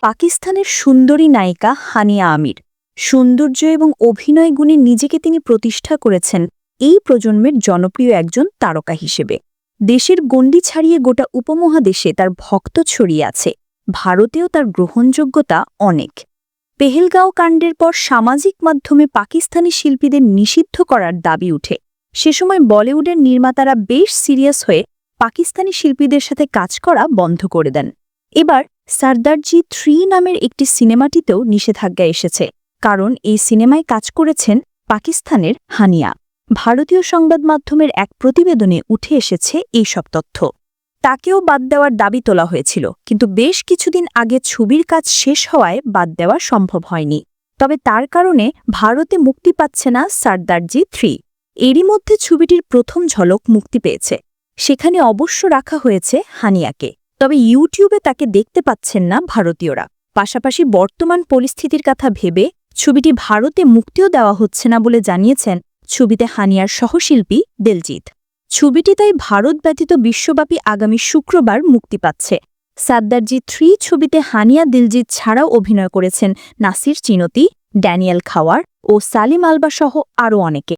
পাকিস্তানের সুন্দরী নায়িকা হানিয়া আমির। সৌন্দর্য এবং অভিনয় গুণে নিজেকে তিনি প্রতিষ্ঠা করেছেন এই প্রজন্মের জনপ্রিয় একজন তারকা হিসেবে। দেশের গণ্ডি ছাড়িয়ে গোটা উপমহাদেশে তার ভক্ত ছড়িয়ে আছে। ভারতেও তার গ্রহণযোগ্যতা অনেক। পেহেলগাঁও কাণ্ডের পর সামাজিক মাধ্যমে পাকিস্তানি শিল্পীদের নিষিদ্ধ করার দাবি উঠে। সে সময় বলিউডের নির্মাতারা বেশ সিরিয়াস হয়ে পাকিস্তানি শিল্পীদের সাথে কাজ করা বন্ধ করে দেন। এবার সর্দারজি থ্রি নামের একটি সিনেমাটিতেও নিষেধাজ্ঞা এসেছে, কারণ এই সিনেমায় কাজ করেছেন পাকিস্তানের হানিয়া। ভারতীয় সংবাদ মাধ্যমের এক প্রতিবেদনে উঠে এসেছে এই সব তথ্য। তাকেও বাদ দেওয়ার দাবি তোলা হয়েছিল, কিন্তু বেশ কিছুদিন আগে ছবির কাজ শেষ হওয়ায় বাদ দেওয়া সম্ভব হয়নি। তবে তার কারণে ভারতে মুক্তি পাচ্ছে না সর্দারজি থ্রি। এরই মধ্যে ছবিটির প্রথম ঝলক মুক্তি পেয়েছে। সেখানে অবশ্য রাখা হয়েছে হানিয়াকে। তবে ইউটিউবে তাকে দেখতে পাচ্ছেন না ভারতীয়রা। পাশাপাশি বর্তমান পরিস্থিতির কথা ভেবে ছবিটি ভারতে মুক্তিও দেওয়া হচ্ছে না বলে জানিয়েছেন ছবিতে হানিয়ার সহশিল্পী দিলজিৎ। ছবিটি তাই ভারত ব্যতীত বিশ্বব্যাপী আগামী শুক্রবার মুক্তি পাচ্ছে। সাদ্দারজি থ্রি ছবিতে হানিয়া দিলজিৎ ছাড়াও অভিনয় করেছেন নাসির চিনতি, ড্যানিয়েল খাওয়ার ও সালিম আলবা সহ আরও অনেকে।